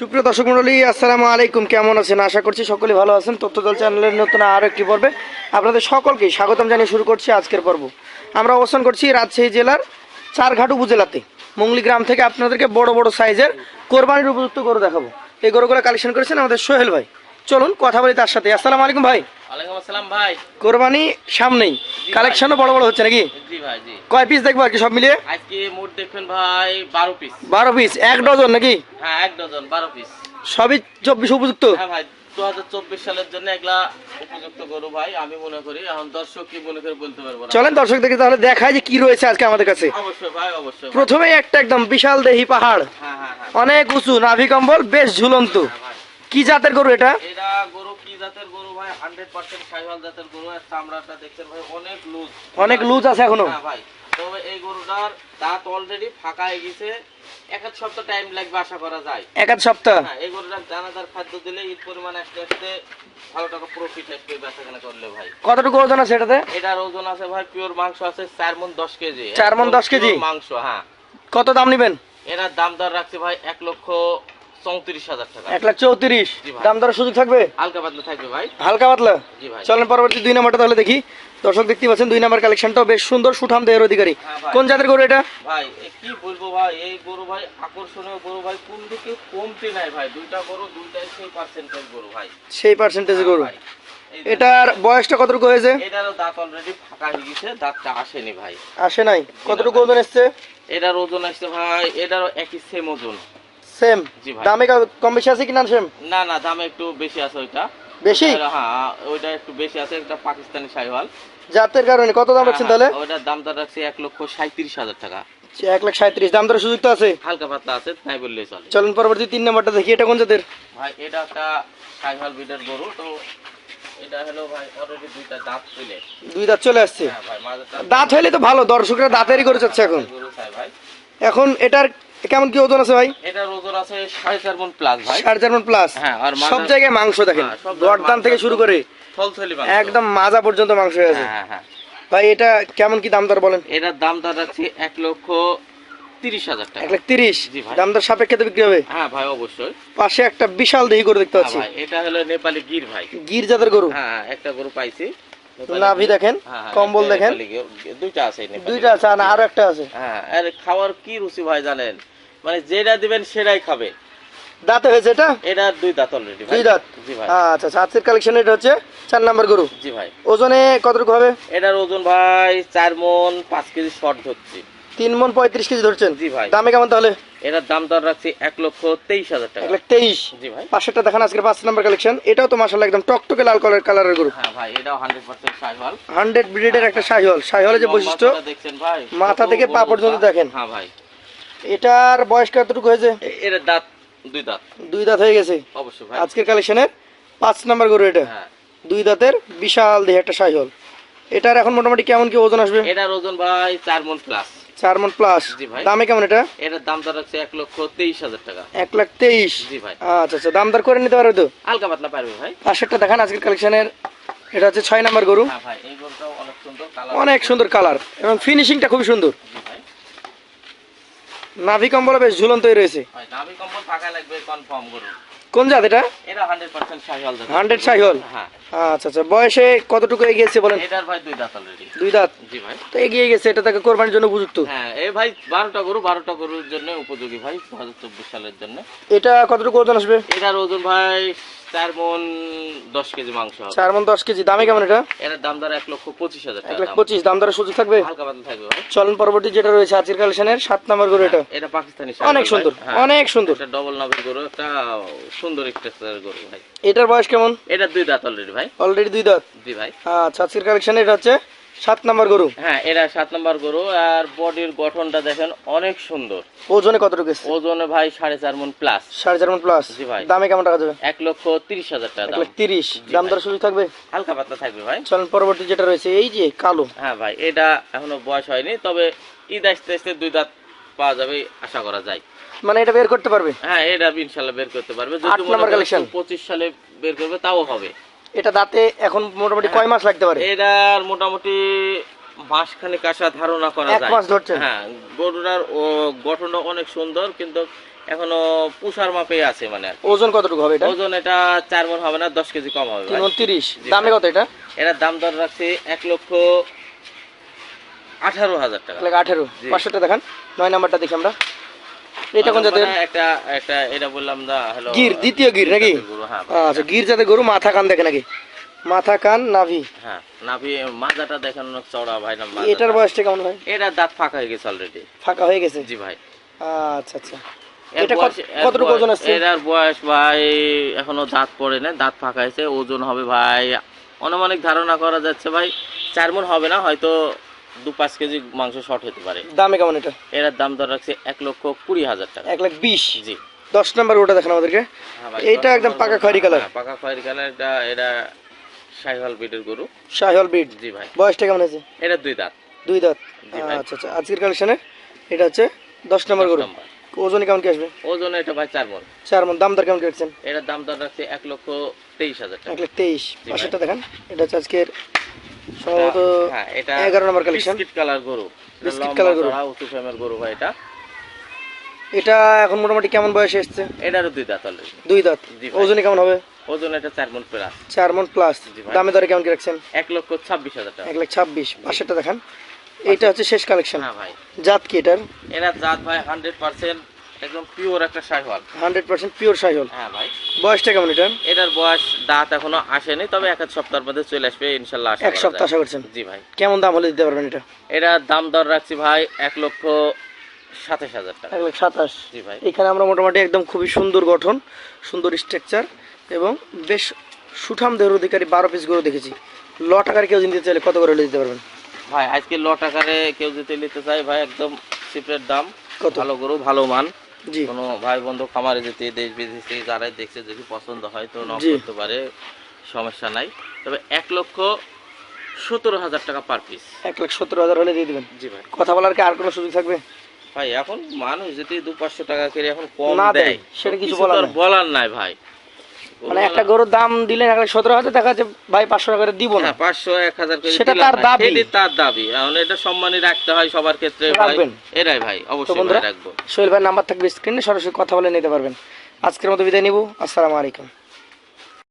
সুপ্রিয় দর্শক মন্ডলী, আসসালামু আলাইকুম। কেমন আছেন? আশা করছি সকলে ভালো আছেন। তথ্য দল চ্যানেলের নতুন আরও একটি পর্বে আপনাদের সকলকে স্বাগতম জানিয়ে শুরু করছি আজকের পর্ব। আমরা অবস্থান করছি রাজশাহী জেলার চারঘাট উপজেলাতে। মঙ্গলি গ্রাম থেকে আপনাদেরকে বড় বড় সাইজের কোরবানির উপযুক্ত গরু দেখাবো। এই গরুগুলো কালেকশন করেছেন আমাদের সোহেল ভাই। চলুন কথা বলি তার সাথে। আসসালামু আলাইকুম ভাই। ওয়ালাইকুম আসসালাম ভাই। কোরবানি সামনেই। কালেকশনও বড় বড় হচ্ছে নাকি? জি ভাই জি। কয় পিস দেখব আর কি সব মিলিয়ে? আজকে মোট দেখবেন ভাই বারো পিস বারো পিস এক ডজন নাকি? হ্যাঁ এক ডজন বারো পিস সবই চব্বিশ উপযুক্ত? হ্যাঁ ভাই দু হাজার চব্বিশ সালের জন্য এগুলা উপযুক্ত গরু ভাই আমি মনে করি। এখন দর্শক কি মনে করে বলতে পারব চলেন দর্শকদেরকে তাহলে দেখায় যে কি রয়েছে আজকে আমাদের কাছে। অবশ্যই ভাই অবশ্যই প্রথমে একটা একদম বিশাল দেহি পাহাড়। হ্যাঁ হ্যাঁ হ্যাঁ। অনেক উঁচু নাভি কম্বল বেশ ঝুলন্ত। কি জাতের গরু এটা? এরা গরু কি জাতের গরু ভাই? জাতের গরু। আর চামড়াটা দেখছেন ভাই অনেক লুজ অনেক লুজ আছে এখনও? হ্যাঁ ভাই। তবে এই গরুটার দাঁত অলরেডি ফাঁকা হয়ে গেছে। এক এক সপ্তাহ টাইম লাগবে আশা করা যায়। এক সপ্তাহ? হ্যাঁ এই গরুটার দানাদার খাদ্য দিলে ঈদ পরিমাণ আস্তে আস্তে ভালো টাকা প্রফিট আসবে বেচাকেনা করলে ভাই। কতটুকু ওজন আছে এটাতে? এটার ওজন আছে ভাই পিওর মাংস আছে চার মন দশ কেজি। চার মণ 10 কেজি? মাংস হ্যাঁ। কত দাম নিবেন? এটার দাম দর রাখছে ভাই এক লক্ষ চৌত্রিশ হাজার টাকা। এক লাখ চৌত্রিশ। দাম দরের সুযোগ থাকবে? হালকা পাতলা থাকবে ভাই। হালকা পাতলা? চলেন পরবর্তী দুই নাম্বারটা তাহলে দেখি। দর্শক দেখতে পাচ্ছেন দুই নাম্বার কালেকশনটাও বেশ সুন্দর সুঠাম দেহের অধিকারী। হ্যাঁ কোন জাতের গরু এটা? ভাই কি বলব ভাই? এই গরু ভাই আকর্ষণীয় গরু ভাই কোন দিকে কমতে নাই ভাই? দুইটা গরু দুইটাই সেই পার্সেন্টেজ গরু ভাই। সেই পার্সেন্টেজ গরু। এটার বয়সটা কতটুকু হয়েছে? এটারও দাঁত অলরেডি ফাঁকা হয়ে গেছে দাঁতটা আসেনি ভাই। আসে নাই। কতটুকু ওজন এসছে? এটার ওজন আসছে ভাই এটারও একই সেম ওজন। সেম জি ভাই। দামে কম বেশি আছে কিনা সেম না না দাম একটু বেশি আছে ওইটা। বেশি? হ্যাঁ ওইটা একটু বেশি আছে একটা পাকিস্তানি শাহিওয়াল। জাতের কারণে কত দাম রাখছেন তাহলে? হ্যাঁ, ওইটার দামটা রাখছে এক লক্ষ সাঁত্রিশ হাজার টাকা। এক লাখ সাঁত্রিশ দাম দরের সুযোগ তো আছে? হালকা পাতলা আছে তাই বললেই চলে। চলুন পরবর্তী তিন নাম্বারটা দেখি এটা কোন জাতের? ভাই এটা একটা শাহিওয়াল বিডের গরু তো এটা হলো ভাই অলরেডি দুইটা দাঁত দুই দাঁত চলে আসছে? হ্যাঁ দাঁত হইলে তো ভালো দর্শকরা দাঁতেরই করে যাচ্ছে এখন। ভাই। এখন এটার কেমন কি ওজন আছে ভাই? এটার ওজন আছে সাড়ে চার মন প্লাস ভাই। সাড়ে চার মন প্লাস হ্যাঁ, আর সব জায়গায় মাংস দেখেন। হ্যাঁ, গরদান থেকে শুরু করে। একদম মাজা পর্যন্ত মাংস হয়ে আছে। হ্যাঁ হ্যাঁ। ভাই এটা কেমন কি দাম দর বলেন? এটার দাম দর রাখছি এক লক্ষ তিরিশ হাজার টাকা। এক লাখ তিরিশ? দাম দর সাপেক্ষে তো বিক্রি হবে? হ্যাঁ ভাই অবশ্যই। পাশে একটা বিশাল দেহি করে দেখতে পাচ্ছি। এটা হলো নেপালি গির ভাই। গির জাতের গরু? হ্যাঁ একটা গরু পাইছি। নাভি দেখেন কম্বল দেখেন। দুইটা আছে দুইটা আছে আর আরও একটা আছে। হ্যাঁ আর খাওয়ার কি রুচি ভাই জানেন? মানে যেটা দিবেন সেটাই খাবে। দাঁতে হয়েছে এটা? এটা দুই দাঁত অলরেডি দুই দাঁত? জি ভাই। আচ্ছা আচ্ছা আজকের কালেকশন এটা হচ্ছে চার নাম্বার গরু। জি ভাই। ওজনে কতটুকু হবে? এটার ওজন ভাই চার মন পাঁচ কেজি শর্ট ধরছি। তিন মন পঁয়ত্রিশ কেজি ধরছেন। জি ভাই। দামে কেমন তাহলে? এটার দাম দর রাখছি এক লক্ষ তেইশ হাজার টাকা। এক লাখ তেইশ। জি ভাই। পাশেরটা দেখান আজকে পাঁচ নাম্বার কালেকশন এটাও তো মাসাল্লাহ একদম টকটকে লাল কালার কালারের গরু। হ্যাঁ ভাই এটাও হান্ড্রেড পার্সেন্ট শাহিওয়াল। হান্ড্রেড ব্রিডের একটা শাহিওয়াল। শাহিওয়ালের যে বৈশিষ্ট্য দেখছেন ভাই মাথা থেকে পা পর্যন্ত দেখেন। হ্যাঁ ভাই। এটার বয়স কতটুকু হয়েছে? এর দাঁত দুই দাঁত। দুই দাঁত হয়ে গেছে? অবশ্যই ভাই। আজকের কালেকশনের পাঁচ নাম্বার গরু এটা। হ্যাঁ। দুই দাঁতের বিশাল দেহে একটা শাহিওল এটার এখন মোটামুটি কেমন কি ওজন আসবে? এটার ওজন ভাই চার মন প্লাস চার মন প্লাস দামে কেমন এটা? এটার দাম দর রাখছে এক লক্ষ তেইশ হাজার টাকা। এক লাখ তেইশ। জি ভাই। আচ্ছা আচ্ছা। দাম দর করে নিতে পারবে তো? হালকা পাতলা পারবে ভাই। পাশেরটা দেখান আজকের কালেকশনের এটা হচ্ছে ছয় নাম্বার গরু। হ্যাঁ অনেক সুন্দর কালার অনেক সুন্দর কালার এবং ফিনিশিংটা খুবই সুন্দর। নাভি কম্বল বেশ ঝুলন্তই রয়েছে। নাভি কম্বল লাগবে কনফার্ম কোন জাত এটা এটা হান্ড্রেড পার্সেন্ট শাহিওয়াল জাতের। হান্ড্রেড শাহিওল হ্যাঁ। আচ্ছা আচ্ছা বয়সে কতটুকু এগিয়েছে বলেন? এটার ভাই দুই দাঁত অলরেডি দুই দাঁত? জি ভাই। তো এগিয়ে গেছে এটা তাকে কোরবানির জন্য উপযুক্ত? হ্যাঁ এই ভাই বারোটা গরু বারোটা গরুর জন্য উপযোগী ভাই দু হাজার চব্বিশ সালের জন্য। এটা কতটুকু ওজন আসবে? এটার ওজন ভাই চার মন দশ কেজি মাংস হবে। চার মন দশ কেজি দামে কেমন এটা? এটার দাম দ্বারা এক লক্ষ পঁচিশ হাজার এক লাখ পঁচিশ দাম দরের সুযোগ থাকবে? হালকা পাতলা থাকবে চলন পরবর্তী যেটা রয়েছে আজকের কালেকশনের সাত নাম্বার গরু এটা। এটা পাকিস্তানি অনেক সুন্দর অনেক সুন্দর। এটা ডবল নাভের গরু একটা সুন্দর স্ট্রাকচারের গরু ভাই। এটার বয়স কেমন? এটা দুই দাঁত অলরেডি ভাই। অলরেডি দুই দাঁত? জি ভাই। আচ্ছা আজকের কালেকশন এটা হচ্ছে? সাত নাম্বার গরু? হ্যাঁ এটা সাত নম্বর গরু আর বডির গঠনটা দেখেন অনেক সুন্দর। ওজনে কতটুকু ওজনে ভাই সাড়ে চার মন প্লাস সাড়ে চার মন প্লাস জি ভাই। দামে কেমন টাকা যাবে? এক লক্ষ তিরিশ হাজার টাকা দাম। তিরিশ। দাম সুযোগ থাকবে? হালকা পাতলা থাকবে ভাই। চলন পরবর্তী যেটা রয়েছে এই যে কালো। হ্যাঁ ভাই এটা এখনও বয়স হয়নি তবে ঈদ আসতে আসতে দুই দাঁত পাওয়া যাবে আশা করা যায়। মানে এটা বের করতে পারবে? হ্যাঁ এটা ইনশাল্লাহ বের করতে পারবে। number পঁচিশ সালে বের করবে তাও হবে। এটা দাঁতে এখন মোটামুটি কয় মাস লাগতে পারে? এটার মোটামুটি মাসখানেক আসা ধারণা করা এক মাস ধরছেন? হ্যাঁ গরুটার গঠনটা অনেক সুন্দর কিন্তু এখনও পুষার মাপে আছে মানে ওজন কতটুকু হবে এটা? ওজন এটা চার মন হবে না দশ কেজি কম হবে তিন ভাই। তিরিশ। জি দামে কত এটা? এটার দাম দর রাখছে এক লক্ষ আঠারো হাজার টাকা। আঠেরো। পাঁচশোটা দেখান। নয় নাম্বারটা দেখি আমরা। এটা কোন জাতের? মানে একটা একটা এটা বললাম গির দ্বিতীয় গির নাকি? হ্যাঁ আচ্ছা গির জাতের গরু মাথা কান দেখে নাকি? মাথা কান নাভি। হ্যাঁ নাভি মাজাটা দেখেন অনেক চওড়া ভাই না এটার বয়সটা কেমন হয় এটা দাঁত ফাঁকা হয়ে গেছে অলরেডি ফাঁকা হয়ে গেছে? জি ভাই। আচ্ছা আচ্ছা। এটা বয়স- কতটুকু ওজন আসছে? এটার বয়স ভাই এখনও দাঁত পড়ে না দাঁত ফাঁকা হয়েছে ওজন হবে ভাই। অনুমানিক ধারণা করা যাচ্ছে ভাই চার মন হবে না হয়তো দু পাঁচ কেজি মাংস শর্ট হতে পারে। দামে কেমন এটা? এটার দাম দর রাখছে এক লক্ষ কুড়ি হাজার টাকা। এক লাখ বিশ? জি। দশ নাম্বার ওটা দেখেন আমাদেরকে। হ্যাঁ এইটা একদম নম্বর পাকা। খয়েরি কালার। হ্যাঁ, পাকা খয়েরি কালার এটা এটা শাহিওয়াল বিটের গরু। শাহিওয়াল ব্রিড জি ভাই। বয়সটা কেমন আছে এটা দুই দাঁত। দুই দাঁত? আচ্ছা আচ্ছা আজকের কালেকশনে এটা হচ্ছে দশ নম্বর গরু। ওজনে কেমন কি আসবে? ওজন এটা ভাই চার মন। চার মন। দাম দর কেমন কি রাখছেন? এটার দাম দর রাখছে এক লক্ষ তেইশ হাজার টাকা। এক লাখ তেইশ। পাশেরটা দেখেন। এটা হচ্ছে আজকের সম্ভবত হ্যাঁ এটা এগারো নম্বর কালেকশন বিস্কিট কালার গরু। এটা বিস্কিট কালার গরু। উঁচু ফ্রেমের গরু ভাই এটা। এটা এখন মোটামুটি কেমন বয়সে এসছে? এটারও দুই দাঁত অলরেডি দুই দাঁত। ওজনে কেমন হবে? ওজন এটা চার মন প্লাস চার মন প্লাস দামে দরে কেমন কি রাখছেন? এক লক্ষ ছাব্বিশ হাজার টাকা। এক লাখ ছাব্বিশ। পাশেরটা দেখান। এইটা হচ্ছে শেষ কালেকশন হ্যাঁ ভাই। জাত কি এটার? এরা জাত ভাই হান্ড্রেড পার্সেন্ট একদম পিওর একটা শাহিওয়াল। হান্ড্রেড পার্সেন্ট পিওর সাইহল হ্যাঁ ভাই। বয়সটা কেমন এটার? এটার বয়স দাঁত এখনও আসেনি তবে এক এক সপ্তাহের মধ্যে চলে আসবে ইনশাল্লাহ এক সপ্তাহ। আশা করছেন? জি ভাই। কেমন দাম হলে দিতে পারবেন এটা? এটার দাম দর রাখছি ভাই এক লক্ষ সাতাশ হাজার টাকা। এক লাখ সাতাশ। জি ভাই। এখানে আমরা মোটামুটি একদম খুবই সুন্দর গঠন সুন্দর স্ট্রাকচার এবং বেশ সুঠাম দেহের অধিকারী বারো পিস গরু দেখেছি। ল টাকার কেউ দিতে চাইলে কত করে দিতে পারবেন? ভাই আজকে ল টাকারে কেউ যদি নিতে চায় ভাই একদম সিপ্রেট দাম। কত? ভালো গরু ভালো মান। কোনো ভাই বন্ধু খামারে যেতে দেশ বিদেশে যারাই দেখছে যদি পছন্দ হয় তো নক করতে পারে সমস্যা নাই। তবে এক লক্ষ সতেরো হাজার টাকা পার পিস এক লাখ সত্তর হাজার হলে দিয়ে দেবেন? জি ভাই। কথা বলার কি আর কোনো সুযোগ থাকবে? ভাই এখন মানুষ যদি দু পাঁচশো টাকা করে এখন কম দেয়, দেয় সেটা কিছু বলার বলার নাই ভাই। মানে একটা গরুর দাম দিলেন এক লাখ সতেরো হাজার দেখা যাচ্ছে ভাই পাঁচশো টাকা করে দিব না। হ্যাঁ পাঁচশো এক হাজার করে সেটা তার দাবি। তার দাবি। এখন এটা সম্মানই রাখতে হয় সবার ক্ষেত্রে ভাই। রাখবেন। এরাই ভাই অবশ্যই বন্ধুরা সোহেল ভাই নাম্বার থাকবে স্ক্রিনে সরাসরি কথা বলে নিতে পারবেন। আজকের মতো বিদায় নিবো। আসসালামু আলাইকুম।